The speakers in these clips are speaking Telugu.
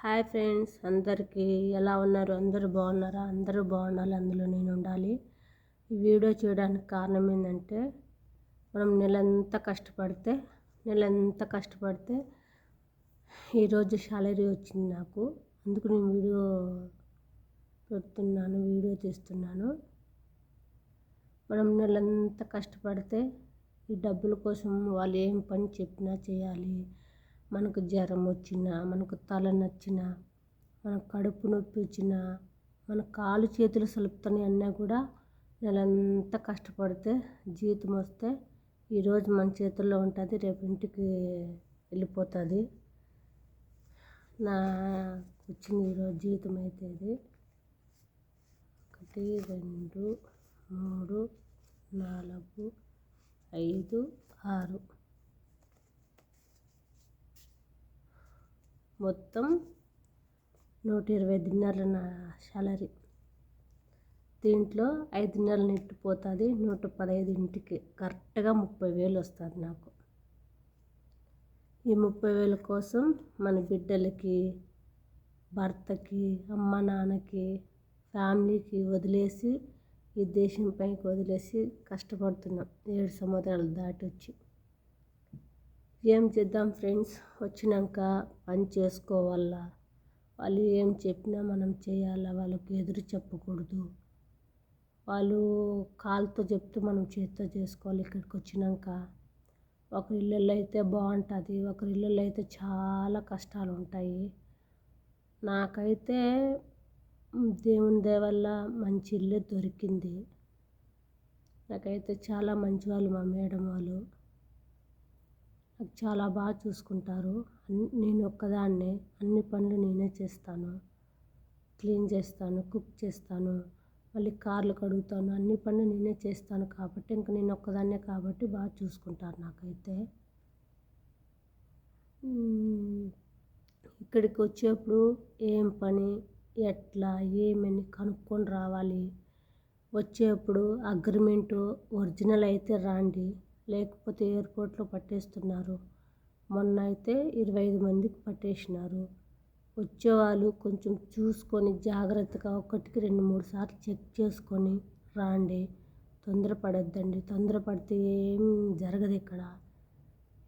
హాయ్ ఫ్రెండ్స్ అందరికీ ఎలా ఉన్నారు? అందరూ బాగున్నారా? అందరూ బాగుండాలి అందులో నేను ఉండాలి. ఈ వీడియో చేయడానికి కారణం ఏంటంటే మనం నెలంతా కష్టపడితే నెలంతా కష్టపడితే ఈరోజు శాలరీ వచ్చింది నాకు. అందుకు నేను వీడియో పెడుతున్నాను వీడియో తీస్తున్నాను మనం నెలంతా కష్టపడితే ఈ డబ్బుల కోసం వాళ్ళు ఏం పని చెప్పినా చేయాలి. మనకు జ్వరం వచ్చినా మనకు తల నచ్చినా మనకు కడుపు నొప్పి వచ్చినా మన కాలు చేతులు సలుపుతాయి అన్నా కూడా నెలంతా కష్టపడితే జీతం వస్తే ఈరోజు మన చేతుల్లో ఉంటుంది రేపు ఇంటికి వెళ్ళిపోతుంది. నా వచ్చింది ఈరోజు జీతం అయితే ఇది ఒకటి రెండు మూడు నాలుగు ఐదు ఆరు. మొత్తం నూట ఇరవై దినాల నా శాలరీ. దీంట్లో ఐదు నెలలు నెట్టిపోతుంది నూట పదహైదు ఇంటికి కరెక్ట్గా ముప్పై వేలు వస్తుంది నాకు. ఈ ముప్పై వేల కోసం మన బిడ్డలకి భర్తకి అమ్మ నాన్నకి ఫ్యామిలీకి వదిలేసి ఈ దేశం పైకి వదిలేసి కష్టపడుతున్నాం. ఏడు సంవత్సరాలు దాటి వచ్చి. ఏం చేద్దాం ఫ్రెండ్స్? వచ్చినాక పని చేసుకోవాలా? వాళ్ళు ఏం చెప్పినా మనం చేయాలా? వాళ్ళకి ఎదురు చెప్పకూడదు. వాళ్ళు కాలుతో చెప్తే మనం చేతితో చేసుకోవాలి ఇక్కడికి వచ్చినాక. ఒకరి ఇళ్ళల్లో అయితే బాగుంటుంది. ఒకరి ఇళ్ళల్లో అయితే చాలా కష్టాలు ఉంటాయి. నాకైతే దేవుని దయ మంచి ఇల్లు దొరికింది. నాకైతే చాలా మంచి వాళ్ళు మా మేడం వాళ్ళు. నాకు చాలా బాగా చూసుకుంటారు. నేను ఒక్కదాన్నే అన్ని పనులు నేనే చేస్తాను. క్లీన్ చేస్తాను కుక్ చేస్తాను మళ్ళీ కార్లు కడుగుతాను అన్ని పనులు నేనే చేస్తాను కాబట్టి ఇంక నేను ఒక్కదాన్నే కాబట్టి బాగా చూసుకుంటారు నాకైతే. ఇక్కడికి వచ్చేప్పుడు ఏం పని ఎట్లా ఏమని కనుక్కొని రావాలి. వచ్చేప్పుడు అగ్రిమెంటు ఒరిజినల్ అయితే రాండి. లేకపోతే ఎయిర్పోర్ట్లో పట్టేస్తున్నారు. మొన్న అయితే ఇరవై ఐదు మందికి పట్టేసినారు. వచ్చేవాళ్ళు కొంచెం చూసుకొని జాగ్రత్తగా ఒకటికి రెండు మూడు సార్లు చెక్ చేసుకొని రాండి. తొందరపడొద్దండి. తొందరపడితే ఏం జరగదు ఇక్కడ.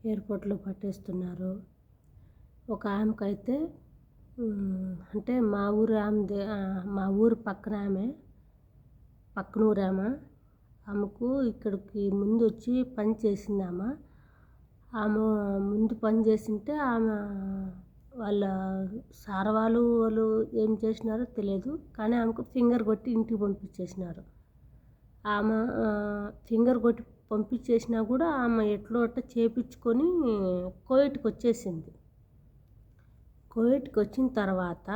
ఎయిర్పోర్ట్లో పట్టేస్తున్నారు. ఒక ఆమెకైతే అంటే మా ఊరు ఆమె మా ఊరు పక్కన ఆమె పక్కన ఊరు ఆమె. ఆమెకు ఇక్కడికి ముందు వచ్చి పని చేసింది ఆమె ఆమె ముందు పని చేసింటే ఆమె వాళ్ళ సార్ వాళ్ళు వాళ్ళు ఏం చేసినారో తెలియదు. కానీ ఆమెకు ఫింగర్ కొట్టి ఇంటికి పంపించేసినారు. ఆమె ఫింగర్ కొట్టి పంపించేసినా కూడా ఆమె ఎట్లో అట్ట చేపించుకొని కోవిడ్కి వచ్చేసింది. కోవిడ్కి వచ్చిన తర్వాత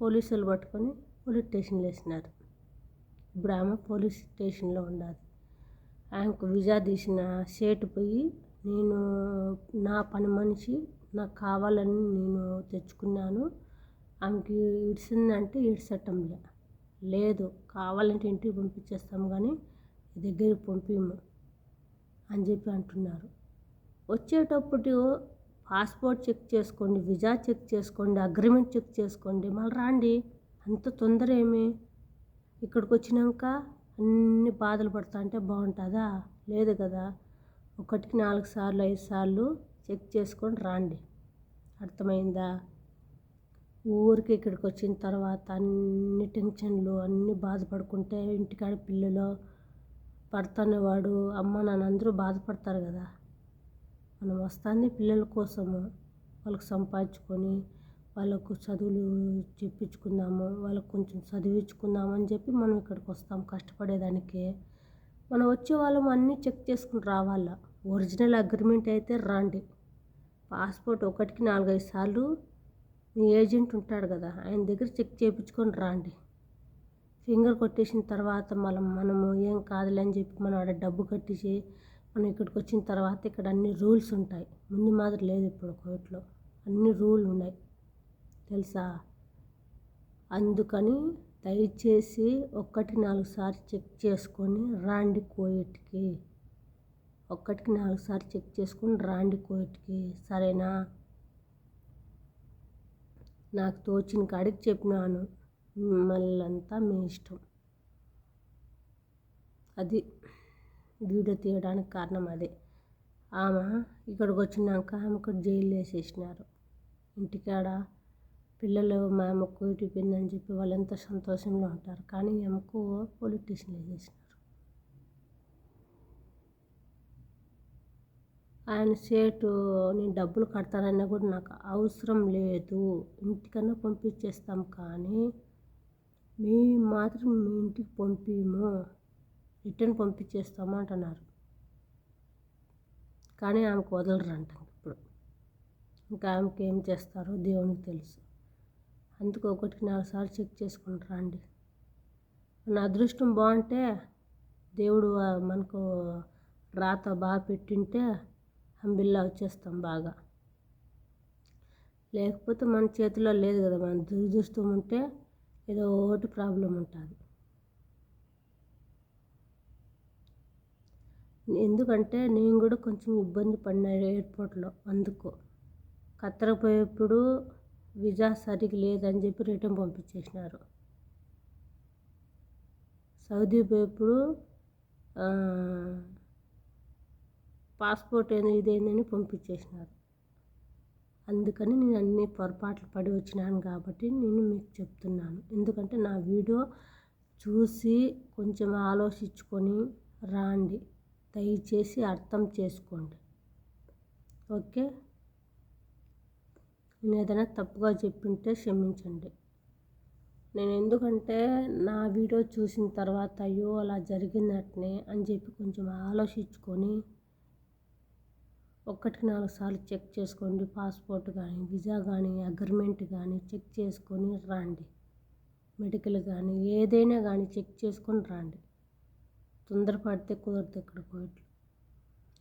పోలీసులు పట్టుకొని పోలీస్ స్టేషన్లో వేసినారు. ఇప్పుడు ఆమె పోలీస్ స్టేషన్లో ఉన్నది ఆమెకు వీజా తీసిన సేటు పోయి నేను నా పని మనిషి నాకు కావాలని నేను తెచ్చుకున్నాను. ఆమెకి ఇడిసిందంటే ఇడిసటంలే లేదు కావాలంటే ఇంటికి పంపించేస్తాం కానీ దగ్గరికి పంపిము అని చెప్పి అంటున్నారు. వచ్చేటప్పుడు పాస్పోర్ట్ చెక్ చేసుకోండి వీజా చెక్ చేసుకోండి అగ్రిమెంట్ చెక్ చేసుకోండి మళ్ళీ రాండి. అంత తొందర ఏమి ఇక్కడికి వచ్చినాక అన్ని బాధలు పడతా అంటే బాగుంటుందా? లేదు కదా. ఒకటికి నాలుగు సార్లు ఐదు సార్లు చెక్ చేసుకొని రాండి. అర్థమైందా? ఊరికి ఇక్కడికి వచ్చిన తర్వాత అన్ని టెన్షన్లు అన్ని బాధపడుకుంటే ఇంటికాడ పిల్లలు పడుతున్నవాడు అమ్మ నాన్న అందరూ బాధపడతారు కదా. మనం వస్తుంది పిల్లల కోసము. వాళ్ళకి సంపాదించుకొని వాళ్ళకు చదువులు చెప్పించుకుందాము వాళ్ళకు కొంచెం చదివించుకుందాము అని చెప్పి మనం ఇక్కడికి వస్తాం కష్టపడేదానికి. మనం వచ్చే వాళ్ళం అన్నీ చెక్ చేసుకుని రావాలా. ఒరిజినల్ అగ్రిమెంట్ అయితే రండి. పాస్పోర్ట్ ఒకటికి నాలుగైదు సార్లు మీ ఏజెంట్ ఉంటాడు కదా ఆయన దగ్గర చెక్ చేయించుకొని రండి. ఫింగర్ కొట్టేసిన తర్వాత మనం మనము ఏం కాదులే అని చెప్పి మనం ఆడ డబ్బు కట్టేసి మనం ఇక్కడికి వచ్చిన తర్వాత ఇక్కడ అన్ని రూల్స్ ఉంటాయి. ముందు మాదిరి లేదు ఇప్పుడు కోర్టులో. అన్ని రూల్ ఉన్నాయి. తెలుసా? అందుకని దయచేసి ఒకటి నాలుగు సార్లు చెక్ చేసుకొని రాండి కోయిట్కి ఒక్కటికి నాలుగు సార్లు చెక్ చేసుకొని రాండి కోయిట్కి సరేనా? నాకు తోచిన కాడికి చెప్పినాను. మళ్ళంతా మీ ఇష్టం. అది వీడియో తీయడానికి కారణం అదే. ఆమె ఇక్కడికి వచ్చినాక ఆమెకు జైలు వేసేసినారు. ఇంటికాడ పిల్లలు మా అమ్మకు ఇటుపోయిందని చెప్పి వాళ్ళు ఎంత సంతోషంలో ఉంటారు. కానీ ఆమెకు పోలీస్ స్టేషన్లో వేసేసినారు ఆయన సేటు నేను డబ్బులు కడతానన్నా కూడా నాకు అవసరం లేదు. ఇంటికన్నా పంపించేస్తాం కానీ మేము మాత్రం మీ ఇంటికి పంపిము. రిటర్న్ పంపించేస్తాము అంటున్నారు. కానీ ఆమెకు వదలరంట ఇప్పుడు. ఇంకా ఆమెకి ఏం చేస్తారో దేవునికి తెలుసు. అందుకు ఒకటికి నాలుగు సార్లు చెక్ చేసుకుంటారా అండి? మన అదృష్టం బాగుంటే దేవుడు మనకు రాత బాగా పెట్టింటే అంబిల్లా వచ్చేస్తాం బాగా. లేకపోతే మన చేతిలో లేదు కదా మన దురదృష్టం ఉంటే ఏదో ఒకటి ప్రాబ్లం ఉంటుంది. ఎందుకంటే నేను కూడా కొంచెం ఇబ్బంది పడినా ఎయిర్పోర్ట్లో అందుకు. కత్తరకపోయేప్పుడు వీజా సరిగ్గా లేదని చెప్పి రిటర్న్ పంపించేసినారు. సౌదీ పోయేప్పుడు పాస్పోర్ట్ ఏంది ఇదేందని పంపించేసినారు. అందుకని నేను అన్ని పొరపాట్లు పడి వచ్చినాను కాబట్టి నేను మీకు చెప్తున్నాను. ఎందుకంటే నా వీడియో చూసి కొంచెం ఆలోచించుకొని రాండి. దయచేసి అర్థం చేసుకోండి. ఓకే? నేను ఏదైనా తప్పుగా చెప్పింటే క్షమించండి. నేను ఎందుకంటే నా వీడియో చూసిన తర్వాత అయ్యో అలా జరిగినట్నే అని చెప్పి కొంచెం ఆలోచించుకొని ఒక్కటికి నాలుగు సార్లు చెక్ చేసుకోండి. పాస్పోర్ట్ కానీ వీసా కానీ అగ్రిమెంట్ కానీ చెక్ చేసుకొని రండి. మెడికల్ కానీ ఏదైనా కానీ చెక్ చేసుకొని రండి. తొందరపడితే కుదరదు ఇక్కడ కోవిడ్లు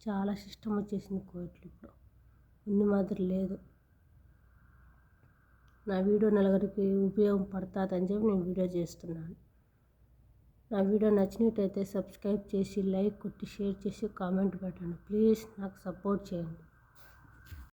చాలా సిస్టమ్ వచ్చేసింది కోవిడ్లు ఇప్పుడు. ముందు మాదిరి లేదు. నా వీడియో నలుగురికి ఉపయోగపడుతుంది అని చెప్పి నేను వీడియో చేస్తున్నాను. నా వీడియో నచ్చినట్టయితే సబ్స్క్రైబ్ చేసి లైక్ కొట్టి షేర్ చేసి కామెంట్ పెట్టండి. ప్లీజ్ నాకు సపోర్ట్ చేయండి.